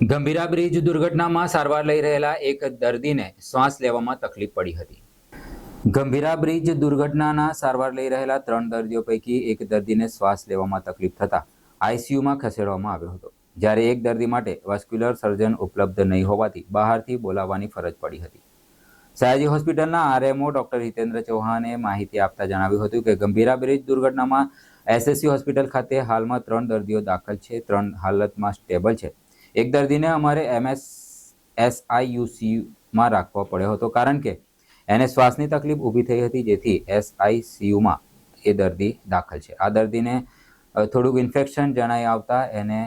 Gambhira bridge દુર્ઘટનામાં સારવાર લઈ રહેલા એક દર્દીને શ્વાસ લેવામાં તકલીફ પડી હતી. ગંભીરા બ્રિજ દુર્ઘટનાના સારવાર લઈ રહેલા ત્રણ દર્દીઓ પૈકી એક દર્દીને શ્વાસ લેવામાં તકલીફ થતા આઈસીયુમાં ખસેડવામાં આવ્યો હતો. જ્યારે એક દર્દી માટે વાસ્ક્યુલર સર્જન ઉપલબ્ધ નહીં હોવાથી બહારથી બોલાવવાની ફરજ પડી હતી. સયાજી હોસ્પિટલના આરએમઓ ડોક્ટર હિતેન્દ્ર ચૌહાણે માહિતી આપતા જણાવ્યું હતું કે ગંભીરા બ્રિજ દુર્ઘટનામાં એસએસસી હોસ્પિટલ ખાતે હાલમાં ત્રણ દર્દીઓ દાખલ છે, ત્રણ હાલતમાં સ્ટેબલ છે. એક દર્દીને અમારે એમએસ એસઆઈયુસીયુમાં રાખવો પડ્યો હતો. કારણ કે એને શ્વાસની તકલીફ ઊભી થઈ હતી, જેથી એસઆઈસીયુમાં એ દર્દી દાખલ છે. આ દર્દીને થોડુંક ઇન્ફેક્શન જણાઈ આવતા એને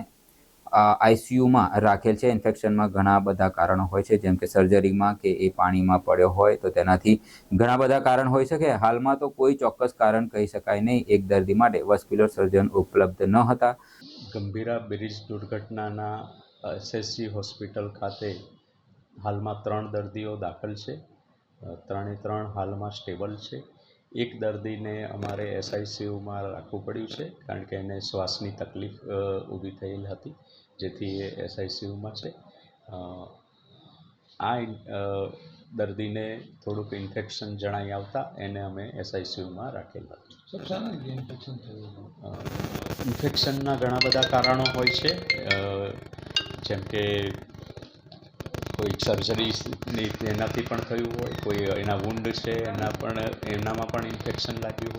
આઈસીયુમાં રાખેલ છે. ઇન્ફેક્શનમાં ઘણા બધા કારણો હોય છે. જેમ કે સર્જરીમાં કે એ પાણીમાં પડ્યો હોય, તો તેનાથી ઘણા બધા કારણ હોઈ શકે. હાલમાં તો કોઈ ચોક્કસ કારણ કહી શકાય નહીં. એક દર્દી માટે વસ્ક્યુલર સર્જન ઉપલબ્ધ ન હતા. ગંભીરા બ્રિજ દુર્ઘટનાના એસએસજી હોસ્પિટલ ખાતે હાલમાં ત્રણ દર્દીઓ દાખલ છે. ત્રણે ત્રણ હાલમાં સ્ટેબલ છે. એક દર્દીને અમારે એસઆઈસીયુમાં રાખવું પડ્યું છે કારણ કે એને શ્વાસની તકલીફ ઊભી થયેલ હતી જેથી એ એસઆઈસીયુમાં છે. આ દર્દીને થોડુંક ઇન્ફેક્શન જણાઈ આવતા એને અમે એસઆઈસીયુમાં રાખેલ ઇન્ફેક્શનના ઘણા બધા કારણો હોય છે. જેમ કે કોઈ સર્જરીની એનાથી પણ થયું હોય, કોઈ એના વુન્ડ છે, એના પણ, એનામાં પણ ઇન્ફેક્શન લાગ્યું હોય.